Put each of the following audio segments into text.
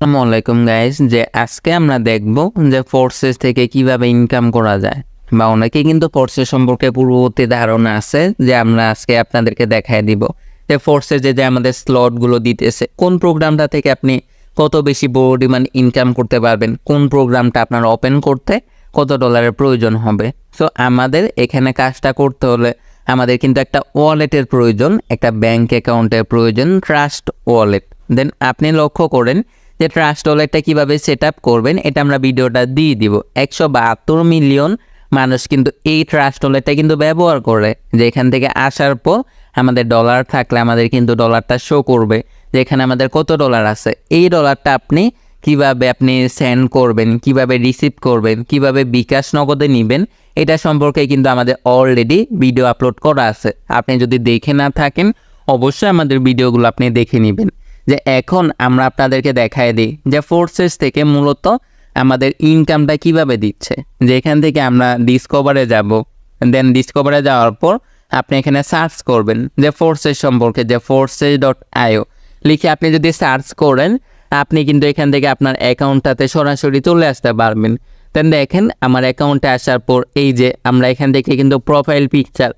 আসসালামু আলাইকুম গাইস যে আজকে আমরা দেখব যে ফোর্সেস থেকে কীভাবে ইনকাম করা যায় বা অনেকে কিন্তু ফোর্সেস সম্পর্কে পূর্ববর্তী ধারণা আছে যে আমরা আজকে আপনাদেরকে দেখায় দিব। যে ফোর্সে যে যে আমাদের স্লটগুলো দিতেছে, কোন প্রোগ্রামটা থেকে আপনি কত বেশি পরিমাণ ইনকাম করতে পারবেন, কোন প্রোগ্রামটা আপনার ওপেন করতে কত ডলারের প্রয়োজন হবে। সো আমাদের এখানে কাজটা করতে হলে আমাদের কিন্তু একটা ওয়ালেটের প্রয়োজন, একটা ব্যাংক অ্যাকাউন্টের প্রয়োজন ট্রাস্ট ওয়ালেট দেন আপনি লক্ষ্য করেন যে ট্রাস্ট ওয়ালেটটা কীভাবে সেট আপ করবেন, এটা আমরা ভিডিওটা দিয়ে দিব। একশো বাহাত্তর মিলিয়ন মানুষ কিন্তু এই ট্রাস্ট ওয়ালেটটা কিন্তু ব্যবহার করে। যে এখান থেকে আসার পর আমাদের ডলার থাকলে আমাদের কিন্তু ডলারটা শো করবে। যে এখানে আমাদের কত ডলার আছে? এই ডলারটা আপনি কীভাবে আপনি সেন্ড করবেন, কীভাবে রিসিভ করবেন, কীভাবে বিকাশ নগদে নেবেন, এটা সম্পর্কে কিন্তু আমাদের অলরেডি ভিডিও আপলোড করা আছে। আপনি যদি দেখে না থাকেন, অবশ্যই আমাদের ভিডিওগুলো আপনি দেখে নেবেন। যে এখন আমরা আপনাদেরকে দেখায় দিই যে ফোর্সেস থেকে মূলত আমাদের ইনকামটা কীভাবে দিচ্ছে। যে এখান থেকে আমরা ডিসকভারে যাব দেন ডিসকভারে যাওয়ার পর আপনি এখানে সার্চ করবেন যে ফোর্সেস সম্পর্কে, যে ফোর্সেস ডট আইও লিখে আপনি যদি সার্চ করেন, আপনি কিন্তু এখান থেকে আপনার অ্যাকাউন্টটাতে সরাসরি চলে আসতে পারবেন। দেন দেখেন আমার অ্যাকাউন্টে আসার পর এই যে আমরা এখান থেকে কিন্তু প্রোফাইল পিকচার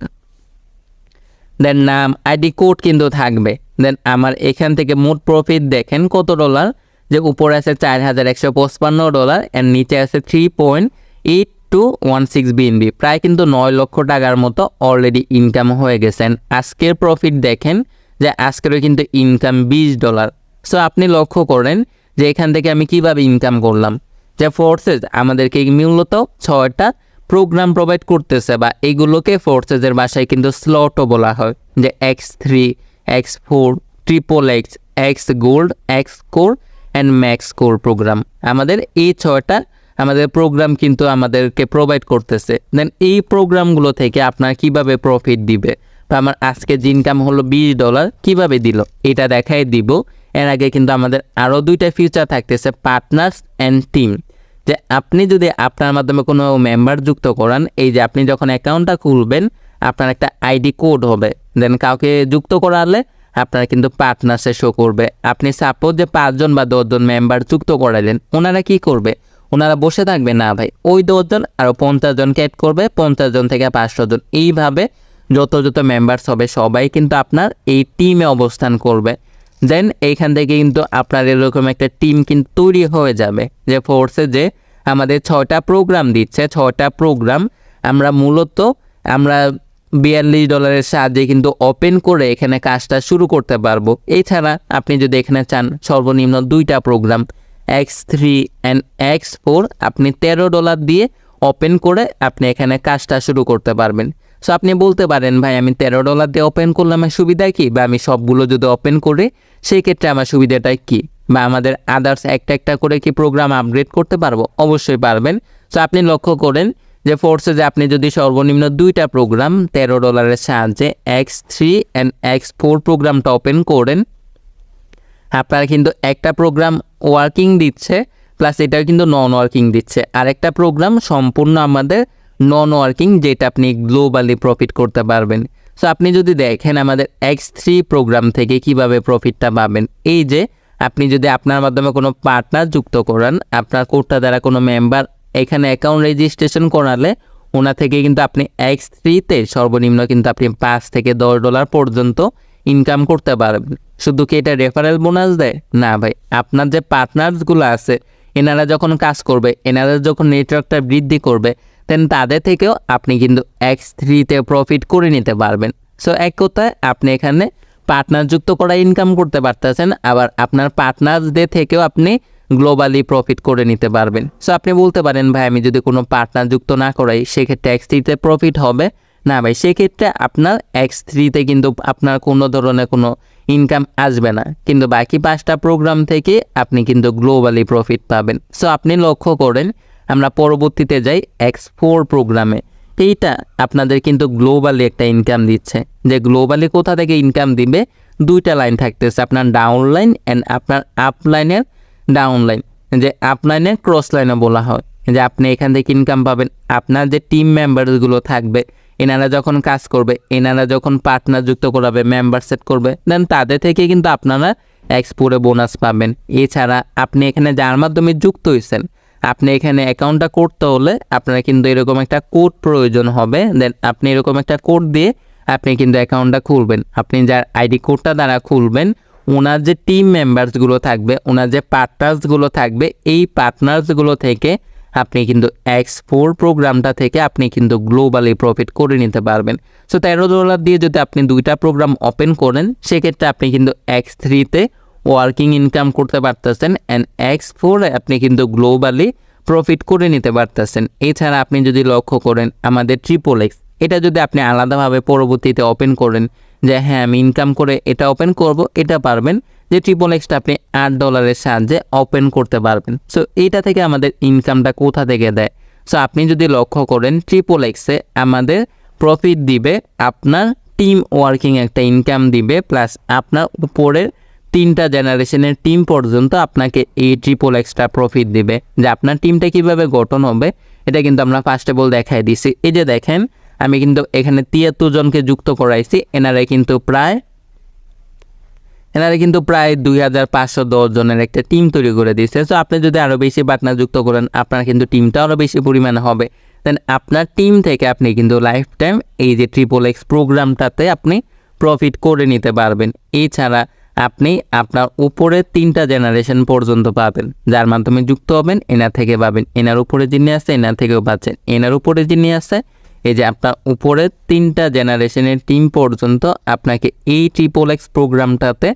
দেন নাম আইডি কোড কিন্তু থাকবে। দেন আমার এখান থেকে মোট প্রফিট দেখেন কত ডলার যে উপরে আছে চার হাজার একশো পঁচপান্ন ডলার অ্যান্ড নিচে আছে three point eight two one six BNB প্রায় কিন্তু নয় লক্ষ টাকার মতো অলরেডি ইনকাম হয়ে গেছেন আজকের প্রফিট দেখেন যে আজকেরও কিন্তু ইনকাম বিশ ডলার সো আপনি লক্ষ্য করেন যে এখান থেকে আমি কীভাবে ইনকাম করলাম? যে ফোর্সেস আমাদেরকে মূলত ছয়টা প্রোগ্রাম প্রোভাইড করতেছে বা এগুলোকে ফোর্সেসের ভাষায় কিন্তু স্লটও বলা হয়। যে X three X four triple X X gold X core and max core program আমাদের এই ছয়টা আমাদের প্রোগ্রাম কিন্তু আমাদেরকে প্রোভাইড করতেছে। দেন এই প্রোগ্রামগুলো থেকে আপনার কীভাবে প্রফিট দিবে? বা আমার আজকে যে ইনকাম হলো বিশ ডলার কীভাবে দিল? এটা দেখাই দিব। এর আগে কিন্তু আমাদের আরও দুইটা ফিচার থাকতেছে পার্টনার্স অ্যান্ড টিম যে আপনি যদি আপনার মাধ্যমে কোনো মেম্বার যুক্ত করান, এই যে আপনি যখন অ্যাকাউন্টটা খুলবেন, আপনার একটা আইডি কোড হবে। দেন কাউকে যুক্ত করালে আপনারা কিন্তু পার্টনার্সে শো করবে। আপনি সাপোজ যে পাঁচজন বা দশজন মেম্বার যুক্ত করালেন ওনারা কি করবে? ওনারা বসে থাকবে, না ভাই, ওই দশজন আরও পঞ্চাশ জনকে অ্যাড করবে, পঞ্চাশ জন থেকে পাঁচশো জন। এইভাবে যত যত মেম্বার্স হবে, সবাই কিন্তু আপনার এই টিমে অবস্থান করবে। দেন এইখান থেকে কিন্তু আপনার এরকম একটা টিম কিন্তু তৈরি হয়ে যাবে যে ফোর্সে যে আমাদের ছয়টা প্রোগ্রাম দিচ্ছে। ছয়টা প্রোগ্রাম আমরা মূলত আমরা বিয়াল্লিশ ডলারের সাহায্যে কিন্তু ওপেন করে এখানে কাজটা শুরু করতে পারব। এছাড়া আপনি যদি এখানে চান সর্বনিম্ন দুইটা program X three and X four আপনি তেরো ডলার দিয়ে ওপেন করে আপনি এখানে কাজটা শুরু করতে পারবেন। সো আপনি বলতে পারেন, ভাই, আমি তেরো ডলার দিয়ে ওপেন করলে আমার সুবিধা কী? বা আমি সবগুলো যদি ওপেন করি সেই ক্ষেত্রে আমার সুবিধাটা কি? বা আমাদের আদার্স একটা একটা করে কি প্রোগ্রাম আপগ্রেড করতে পারব? অবশ্যই পারবেন। সো আপনি লক্ষ্য করেন যে ফোর্সে যে আপনি যদি সর্বনিম্ন দুইটা প্রোগ্রাম তেরো ডলারের সাহায্যে X three and X four প্রোগ্রামটা ওপেন করেন, আপনার কিন্তু একটা প্রোগ্রাম ওয়ার্কিং দিচ্ছে প্লাস এটাও কিন্তু নন ওয়ার্কিং দিচ্ছে। আরেকটা প্রোগ্রাম সম্পূর্ণ আমাদের নন ওয়ার্কিং যেটা আপনি গ্লোবালি প্রফিট করতে পারবেন। সো আপনি যদি দেখেন আমাদের এক্স থ্রি প্রোগ্রাম থেকে কীভাবে প্রফিটটা পাবেন, এই যে আপনি যদি আপনার মাধ্যমে কোনো পার্টনার যুক্ত করান, আপনার কোডটা দ্বারা কোনো মেম্বার এখানে অ্যাকাউন্ট রেজিস্ট্রেশন করালে ওনা থেকে কিন্তু আপনি এক্স থ্রিতে সর্বনিম্ন কিন্তু আপনি পাঁচ থেকে দশ ডলার পর্যন্ত ইনকাম করতে পারবেন। শুধু কি এটা রেফারেল বোনাস দেয়? না ভাই, আপনার যে পার্টনার্সগুলো আছে, এনারা যখন কাজ করবে এনারা যখন নেটওয়ার্কটা বৃদ্ধি করবে দেন তাদের থেকেও আপনি কিন্তু এক্স থ্রিতে প্রফিট করে নিতে পারবেন। সো এক কথায় আপনি এখানে পার্টনার যুক্ত করা ইনকাম করতে পারতেছেন, আবার আপনার পার্টনারদের থেকেও আপনি গ্লোবালি প্রফিট করে নিতে পারবেন। সো আপনি বলতে পারেন, ভাই, আমি যদি কোনো পার্টনার যুক্ত না করাই, সেক্ষেত্রে এক্স থ্রিতে প্রফিট হবে? না, ভাই, সেক্ষেত্রে আপনার এক্স থ্রিতে কিন্তু আপনার কোনো ধরনের কোনো ইনকাম আসবে না। কিন্তু বাকি পাঁচটা প্রোগ্রাম থেকে আপনি কিন্তু গ্লোবালি প্রফিট পাবেন। সো আপনি লক্ষ্য করেন, আমরা পরবর্তীতে যাই এক্স ফোর প্রোগ্রামে এইটা আপনাদের কিন্তু গ্লোবালি একটা ইনকাম দিচ্ছে। যে গ্লোবালি কোথা থেকে ইনকাম দিবে? দুইটা লাইন থাকতেছে, আপনার ডাউন লাইন অ্যান্ড আপনার আপ লাইনের ডাউন লাইন যে আপ লাইনে ক্রস লাইনে বলা হয়, যে আপনি এখান থেকে ইনকাম পাবেন। আপনার যে টিম মেম্বারসগুলো থাকবে, এনারা যখন কাজ করবে, এনারা যখন পার্টনার যুক্ত করাবে মেম্বার সেট করবে দেন তাদের থেকে কিন্তু আপনারা এক্সপোরে বোনাস পাবেন। এছাড়া আপনি এখানে যার মাধ্যমে যুক্ত হয়েছেন, আপনি এখানে অ্যাকাউন্টটা করতে হলে আপনার কিন্তু এরকম একটা কোড প্রয়োজন হবে। দেন আপনি এরকম একটা কোড দিয়ে আপনি কিন্তু অ্যাকাউন্টটা খুলবেন। আপনি যার আইডি কোডটা দ্বারা খুলবেন ওনার যে টিম মেম্বার্সগুলো থাকবে ওনার যে পার্টনার্সগুলো থাকবে, এই পার্টনার্সগুলো থেকে আপনি কিন্তু এক্স ফোর প্রোগ্রামটা থেকে আপনি কিন্তু গ্লোবালি প্রফিট করে নিতে পারবেন। সো তেরো ডলার দিয়ে যদি আপনি দুইটা প্রোগ্রাম ওপেন করেন, সেক্ষেত্রে আপনি কিন্তু এক্স থ্রিতে ওয়ার্কিং ইনকাম করতে পারতেছেন অ্যান্ড এক্স ফোরে আপনি কিন্তু গ্লোবালি প্রফিট করে নিতে পারতেছেন। এছাড়া আপনি যদি লক্ষ্য করেন, আমাদের ট্রিপল এক্স এটা যদি আপনি আলাদাভাবে পরবর্তীতে ওপেন করেন যে হ্যাঁ আমি ইনকাম করে এটা ওপেন করব, এটা পারবেন। যে ট্রিপল এক্সটা আপনি আট ডলারের সাহায্যে ওপেন করতে পারবেন। সো এইটা থেকে আমাদের ইনকামটা কোথা থেকে দেয়? সো আপনি যদি লক্ষ্য করেন ট্রিপল এক্সে আমাদের প্রফিট দিবে, আপনার টিম ওয়ার্কিং একটা ইনকাম দিবে প্লাস আপনার উপরের তিনটা জেনারেশনের টিম পর্যন্ত আপনাকে এই ট্রিপল এক্সট্রা প্রফিট দিবে। যে আপনার টিমটা কীভাবে গঠন হবে, এটা কিন্তু আমরা ফার্স্ট অফ অল দেখাই দিছি। এই যে দেখেন আমি কিন্তু এখানে তিয়াত্তর জনকে যুক্ত করাইছি। এনারা কিন্তু প্রায়, এনারা কিন্তু প্রায় দুই হাজার পাঁচশো দশ জনের একটা টিম তৈরি করে দিয়েছে। সো আপনি যদি আরও বেশি পার্টনার যুক্ত করেন, আপনার কিন্তু টিমটা আরও বেশি পরিমাণে হবে। দেন আপনার টিম থেকে আপনি কিন্তু লাইফ টাইম এই যে ট্রিপল এক্স প্রোগ্রামটাতে আপনি প্রফিট করে নিতে পারবেন। এছাড়া আপনি আপনার উপরে তিনটা জেনারেশন পর্যন্ত পাবেন। যার মাধ্যমে যুক্ত হবেন, এনার থেকে পাবেন। এনার উপরে যিনি আছে, এনার থেকেও পাচ্ছেন। এনার উপরে যিনি আছে এই যে আপনার উপরে তিনটা জেনারেশনের টিম পর্যন্ত আপনাকে এই ট্রিপল এক্স প্রোগ্রামটাতে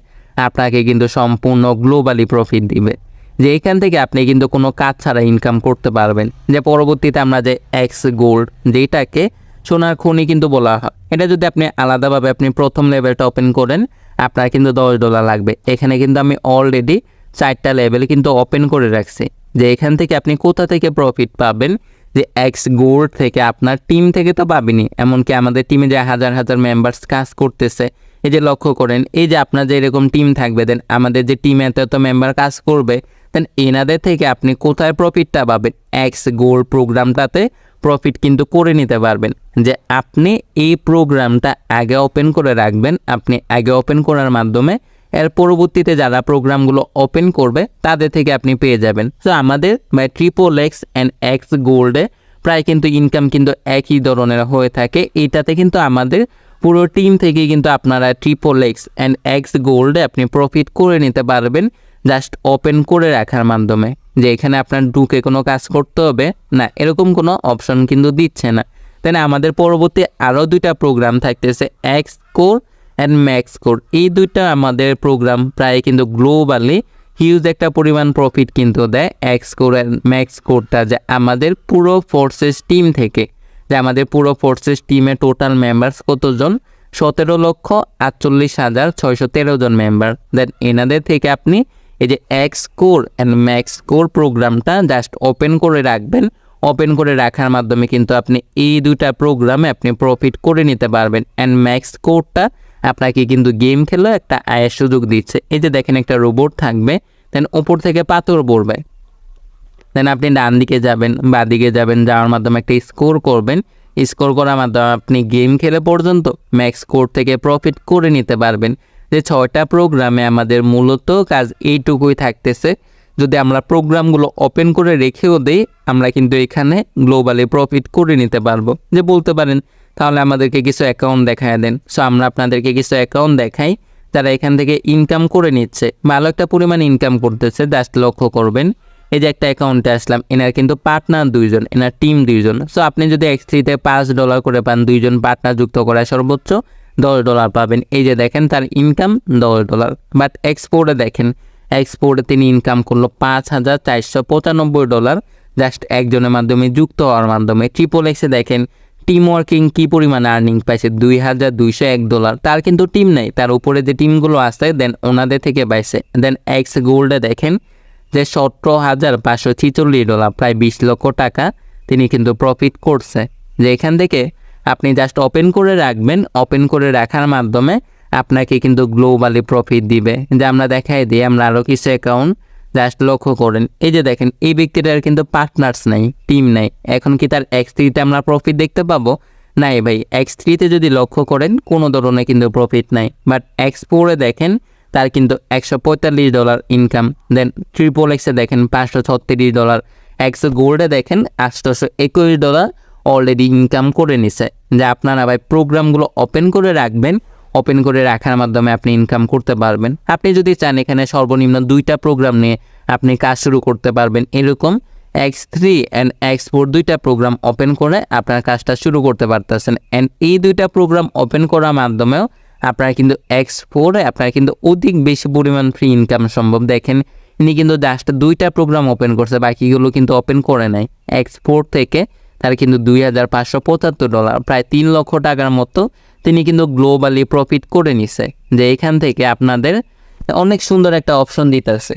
আপনাকে কিন্তু সম্পূর্ণ গ্লোবালি প্রফিট দিবে। যে এখান থেকে আপনি কিন্তু কোনো কাজ ছাড়া ইনকাম করতে পারবেন। যে পরবর্তীতে আমরা যে এক্স গোল্ড যেটাকে সোনার খনি কিন্তু বলা হয়, এটা যদি আপনি আলাদাভাবে আপনি প্রথম লেভেলটা ওপেন করেন, আপনার কিন্তু দশ ডলার লাগবে। এখানে কিন্তু আমি অলরেডি চারটা লেভেল কিন্তু ওপেন করে রাখছি। যে এখান থেকে আপনি কোথা থেকে প্রফিট পাবেন যে এক্স গোল্ড থেকে আপনার টিম থেকে তো পাবেনি এমনকি আমাদের টিমে যে হাজার হাজার মেম্বার্স কাজ করতেছে, এই যে লক্ষ্য করেন, এই যে আপনার যে এরকম টিম থাকবে দেন আমাদের যে টিমে এত এত মেম্বার কাজ করবে দেন এনাদের থেকে আপনি কোথায় প্রফিটটা পাবেন? এক্স গোল্ড প্রোগ্রামটাতে প্রফিট কিন্তু করে নিতে পারবেন। যে আপনি এই প্রোগ্রামটা আগে ওপেন করে রাখবেন, আপনি আগে ওপেন করার মাধ্যমে এর পরবর্তীতে যারা প্রোগ্রামগুলো ওপেন করবে, তাদের থেকে আপনি পেয়ে যাবেন। তো আমাদের ট্রিপল এক্স অ্যান্ড এক্স গোল্ডে প্রায় কিন্তু ইনকাম কিন্তু একই ধরনের হয়ে থাকে। এটাতে কিন্তু আমাদের পুরো টিম থেকে কিন্তু আপনারা ট্রিপল এক্স অ্যান্ড এক্স গোল্ডে আপনি প্রফিট করে নিতে পারবেন জাস্ট ওপেন করে রাখার মাধ্যমে। যে এখানে আপনার ঢুকে কোনো কাজ করতে হবে, না, এরকম কোনো অপশন কিন্তু দিচ্ছে না। তাই আমাদের পরবর্তী আরও দুইটা প্রোগ্রাম থাকতেছে X core and max core এই দুইটা আমাদের প্রোগ্রাম প্রায় কিন্তু গ্লোবালি হিউজ একটা পরিমাণ প্রফিট কিন্তু দেয় এক্স কোর অ্যান্ড ম্যাক্স কোরটা যে আমাদের পুরো ফোর্সেস টিম থেকে, যে আমাদের পুরো ফোর্সেস টিমে টোটাল মেম্বার্স কতজন? সতেরো লক্ষ আটচল্লিশ হাজার ছয়শো তেরো জন মেম্বার দেন এনাদের থেকে আপনি এই যে X core and max core প্রোগ্রামটা জাস্ট ওপেন করে রাখবেন। ওপেন করে রাখার মাধ্যমে কিন্তু আপনি এই দুইটা প্রোগ্রামে আপনি প্রফিট করে নিতে পারবেন। অ্যান্ড ম্যাক্স কোরটা আপনাকে কিন্তু গেম খেলেও একটা আয়ের সুযোগ দিচ্ছে। এই যে দেখেন একটা রোবট থাকবে দেন ওপর থেকে পাথর পড়বে। দেন আপনি ডান দিকে যাবেন, বা দিকে যাবেন, যাওয়ার মাধ্যমে একটা স্কোর করবেন। স্কোর করার মাধ্যমে আপনি গেম খেলে পর্যন্ত ম্যাক্স কোর থেকে প্রফিট করে নিতে পারবেন। যে ছয়টা প্রোগ্রামে আমাদের মূলত কাজ এইটুকুই থাকতেছে। যদি আমরা প্রোগ্রামগুলো ওপেন করে রেখেও দেই, আমরা কিন্তু এখানে গ্লোবালি প্রফিট করে নিতে পারব। যে বলতে পারেন তাহলে আমাদেরকে কিছু অ্যাকাউন্ট দেখায় দেন। সো আমরা আপনাদেরকে কিছু অ্যাকাউন্ট দেখাই। যারা এখান থেকে ইনকাম করে নিচ্ছে। ভালো একটা পরিমাণ ইনকাম করতেছে জাস্ট লক্ষ্য করবেন। এই যে একটা অ্যাকাউন্টে আসলাম, এনার কিন্তু পার্টনার দুইজন, এনার টিম দুইজন। সো আপনি যদি এক্স থ্রিতে পাঁচ ডলার করে পান, দুইজন পার্টনার যুক্ত করায় সর্বোচ্চ দশ ডলার পাবেন। এই যে দেখেন, তার ইনকাম দশ ডলার বাট এক্সপোর্টে দেখেন এক্সপোর্টে তিনি ইনকাম করল পাঁচ হাজার চারশো পঁচানব্বই ডলার জাস্ট একজনের মাধ্যমে যুক্ত হওয়ার মাধ্যমে। ট্রিপল এক্সে দেখেন টিম ওয়ার্কিং কী পরিমাণ আর্নিং পাইছে? দুই হাজার দুইশো এক ডলার তার কিন্তু টিম নেই। তার উপরে যে টিমগুলো আছে দেন ওনাদের থেকে পাইছে। দেন এক্স গোল্ডে দেখেন যে সতেরো হাজার পাঁচশো ছিচল্লিশ ডলার প্রায় বিশ লক্ষ টাকা তিনি কিন্তু প্রফিট করছে। যে এখান থেকে আপনি জাস্ট ওপেন করে রাখবেন। ওপেন করে রাখার মাধ্যমে আপনাকে কিন্তু গ্লোবালি প্রফিট দিবে। যে আমরা দেখাই দিই, আমরা আরও কিছু অ্যাকাউন্ট জাস্ট লক্ষ্য করেন। এই যে দেখেন, এই ব্যক্তিটার কিন্তু পার্টনার্স নাই টিম নাই। এখন কি তার এক্স থ্রিতে আমরা প্রফিট দেখতে পাবো? নাই ভাই এক্স থ্রিতে যদি লক্ষ্য করেন, কোনো ধরনের কিন্তু প্রফিট নাই। বাট এক্স ফোরে দেখেন, তার কিন্তু একশো পঁয়তাল্লিশ ডলার ইনকাম দেন ট্রিপল এক্সে দেখেন, পাঁচশো ছত্রিশ ডলার এক্সো গোল্ডে দেখেন, আটশোশো একুশ ডলার অলরেডি ইনকাম করে নিছে। যে আপনারা ভাই প্রোগ্রামগুলো ওপেন করে রাখবেন ওপেন করে রাখার মাধ্যমে আপনি ইনকাম করতে পারবেন। আপনি যদি চান এখানে সর্বনিম্ন দুইটা প্রোগ্রাম নিয়ে আপনি কাজ শুরু করতে পারবেন, এরকম X three and X four দুইটা প্রোগ্রাম ওপেন করে আপনার কাজটা শুরু করতে পারতেছেন। অ্যান্ড এই দুইটা প্রোগ্রাম ওপেন করার মাধ্যমেও আপনারা কিন্তু এক্স ফোরে আপনারা কিন্তু অধিক বেশি পরিমাণ ফ্রি ইনকাম সম্ভব। দেখেন, ইনি কিন্তু জাস্ট দুইটা প্রোগ্রাম ওপেন করছে, বাকিগুলো কিন্তু ওপেন করে নাই। এক্স ফোর থেকে তার কিন্তু দুই হাজার পাঁচশো পঁচাত্তর ডলার প্রায় তিন লক্ষ টাকার মতো তিনি কিন্তু গ্লোবালি প্রফিট করে নিছে, যে এখান থেকে আপনাদের অনেক সুন্দর একটা অপশন দিতেছে।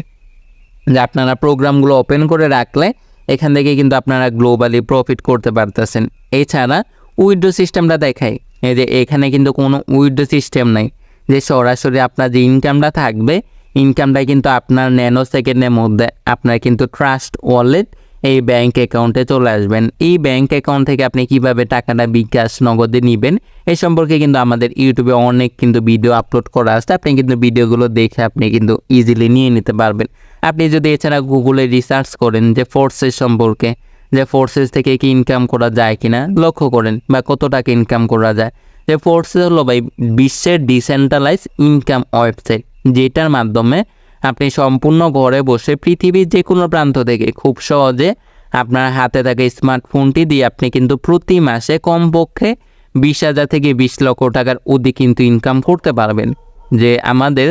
যে আপনারা প্রোগ্রামগুলো ওপেন করে রাখলে এখান থেকে কিন্তু আপনারা গ্লোবালি প্রফিট করতে পারতেছেন। এছাড়া উইড্রো সিস্টেমটা দেখাই, এই যে এখানে কিন্তু কোনো উইড্রো সিস্টেম নাই, যে সরাসরি আপনার যে ইনকামটা থাকবে ইনকামটা কিন্তু আপনার ন্যানো সেকেন্ডের মধ্যে, আপনার কিন্তু ট্রাস্ট ওয়ালেট এই ব্যাংক অ্যাকাউন্টে চলে আসবেন। এই ব্যাংক অ্যাকাউন্ট থেকে আপনি কীভাবে টাকাটা বিকাশ নগদে নেবেন এই সম্পর্কে কিন্তু আমাদের ইউটিউবে অনেক কিন্তু ভিডিও আপলোড করা আছে। আপনি কিন্তু ভিডিওগুলো দেখে আপনি কিন্তু ইজিলি নিয়ে নিতে পারবেন। আপনি যদি এছাড়া গুগলে রিসার্চ করেন যে ফোর্সেস সম্পর্কে, যে ফোর্সেস থেকে কি ইনকাম করা যায় কিনা, লক্ষ্য করেন বা কত টাকা ইনকাম করা যায়। যে ফোর্সেস হলো ভাই, বিশ্বের ডিসেন্ট্রালাইজ ইনকাম ওয়েবসাইট যেটার মাধ্যমে আপনি সম্পূর্ণ ঘরে বসে পৃথিবীর যে কোনো প্রান্ত থেকে খুব সহজে আপনার হাতে থাকা স্মার্টফোনটি দিয়ে আপনি কিন্তু প্রতি মাসে কমপক্ষে বিশ হাজার থেকে বিশ লক্ষ টাকার অধিক কিন্তু ইনকাম করতে পারবেন। যে আমাদের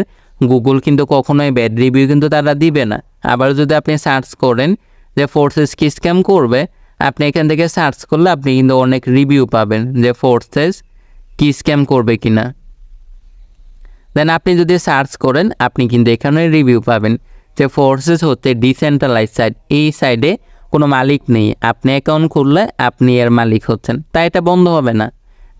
গুগল কিন্তু কখনোই ব্যাড রিভিউ কিন্তু তারা দিবে না। আবার যদি আপনি সার্চ করেন যে ফোর্সেস কি স্ক্যাম করবে, আপনি এখান থেকে সার্চ করলে আপনি কিন্তু অনেক রিভিউ পাবেন যে ফোর্সেস কি স্ক্যাম করবে কিনা। দেন আপনি যদি সার্চ করেন, আপনি কিন্তু এখানে রিভিউ পাবেন যে ফোর্সেস হচ্ছে ডিসেন্ট্রালাইজ সাইড এই সাইডে কোনো মালিক নেই। আপনি অ্যাকাউন্ট খুললে আপনি এর মালিক হচ্ছেন। তাই এটা বন্ধ হবে না।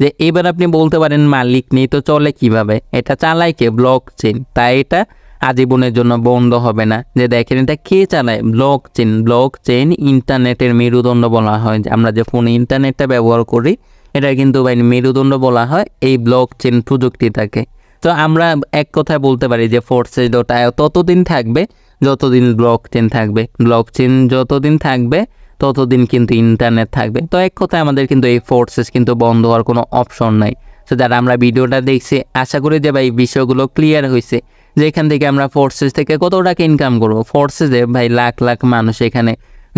যে এবার আপনি বলতে পারেন মালিক নেই, তো চলে কীভাবে? এটা চালায় কে? ব্লক চেন তাই এটা আজীবনের জন্য বন্ধ হবে না। যে দেখেন এটা কে চালায়? ব্লক চেন ব্লক চেন ইন্টারনেটের মেরুদণ্ড বলা হয়। আমরা যে ফোনে ইন্টারনেটটা ব্যবহার করি, এটা কিন্তু মেরুদণ্ড বলা হয়। এই ব্লক চেন প্রযুক্তিটাকে। তো আমরা এক কথায় বলতে পারি যে ফোর্সেস ডোটা ততদিন থাকবে, যতদিন ব্লক চেন থাকবে। ব্লক চেন যতদিন থাকবে, ততদিন কিন্তু ইন্টারনেট থাকবে। তো এক কথায় আমাদের কিন্তু এই ফোর্সেস কিন্তু বন্ধ হওয়ার কোনো অপশন নাই। তো যারা আমরা ভিডিওটা দেখছি, আশা করি যে ভাই বিষয়গুলো ক্লিয়ার হয়েছে যে এখান থেকে আমরা ফোর্সেস থেকে কত টাকা ইনকাম করব ফোর্সেসে ভাই লাখ লাখ মানুষ এখানে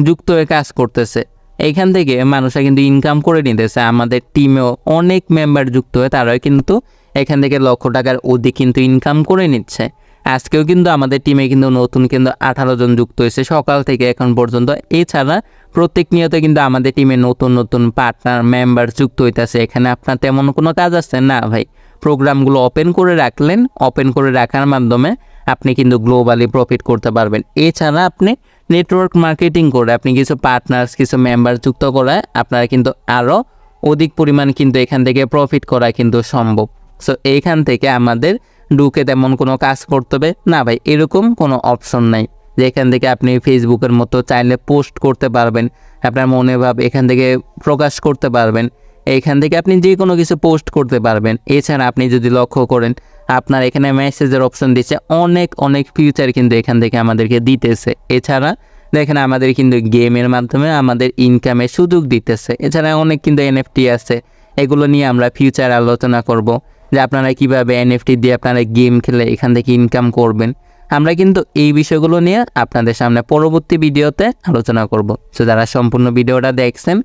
যুক্ত হয়ে কাজ করতেছে। এইখান থেকে মানুষরা কিন্তু ইনকাম করে নিতেছে। আমাদের টিমেও অনেক মেম্বার যুক্ত হয়ে তারাও কিন্তু এখান থেকে লক্ষ টাকার অধিক কিন্তু ইনকাম করে নিচ্ছে। আজকেও কিন্তু আমাদের টিমে কিন্তু নতুন কিন্তু আঠারো জন যুক্ত হয়েছে। সকাল থেকে এখন পর্যন্ত এছাড়া প্রত্যেক নিয়ত কিন্তু আমাদের টিমে নতুন নতুন পার্টনার মেম্বার যুক্ত হইতেছে। এখানে আপনার তেমন কোনো কাজ আছে? না ভাই। প্রোগ্রামগুলো ওপেন করে রাখলেন। ওপেন করে রাখার মাধ্যমে আপনি কিন্তু গ্লোবালি প্রফিট করতে পারবেন। এছাড়া আপনি নেটওয়ার্ক মার্কেটিং করে আপনি কিছু পার্টনার্স কিছু মেম্বার যুক্ত করায় আপনারা কিন্তু আরও অধিক পরিমাণ কিন্তু এখান থেকে প্রফিট করা কিন্তু সম্ভব। সো এইখান থেকে আমাদের ঢুকে তেমন কোনো কাজ করতে হবে। না ভাই, এরকম কোনো অপশন নাই। যে এখান থেকে আপনি ফেসবুকের মতো চাইলে পোস্ট করতে পারবেন, আপনার মনে ভাব এখান থেকে প্রকাশ করতে পারবেন। এইখান থেকে আপনি যে কোনো কিছু পোস্ট করতে পারবেন। এছাড়া আপনি যদি লক্ষ্য করেন, আপনার এখানে মেসেজের অপশন দিচ্ছে, অনেক অনেক ফিউচার কিন্তু এখান থেকে আমাদেরকে দিতেছে। এছাড়া দেখেন আমাদের কিন্তু গেমের মাধ্যমে আমাদের ইনকামের সুযোগ দিতেছে। এছাড়া অনেক কিন্তু এনএফটি আছে। এগুলো নিয়ে আমরা ফিউচার আলোচনা করব। যে আপনারা কীভাবে এনএফটি দিয়ে আপনারা গেম খেলে এখান থেকে ইনকাম করবেন। আমরা কিন্তু এই বিষয়গুলো নিয়ে আপনাদের সামনে পরবর্তী ভিডিওতে আলোচনা করব। তো যারা সম্পূর্ণ ভিডিওটা দেখছেন,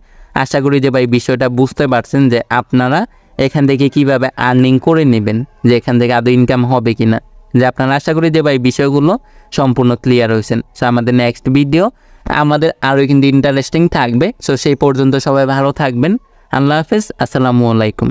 আশা করি যে ভাই বিষয়টা বুঝতে পারছেন যে আপনারা এখান থেকে কীভাবে আর্নিং করে নেবেন, যে এখান থেকে আদৌ ইনকাম হবে কিনা। যে আপনারা আশা করি যে ভাই বিষয়গুলো সম্পূর্ণ ক্লিয়ার হয়েছেন। সো আমাদের নেক্সট ভিডিও আমাদের আরও কিন্তু ইন্টারেস্টিং থাকবে। সো সেই পর্যন্ত সবাই ভালো থাকবেন। আল্লাহ হাফেজ, আসসালামু আলাইকুম।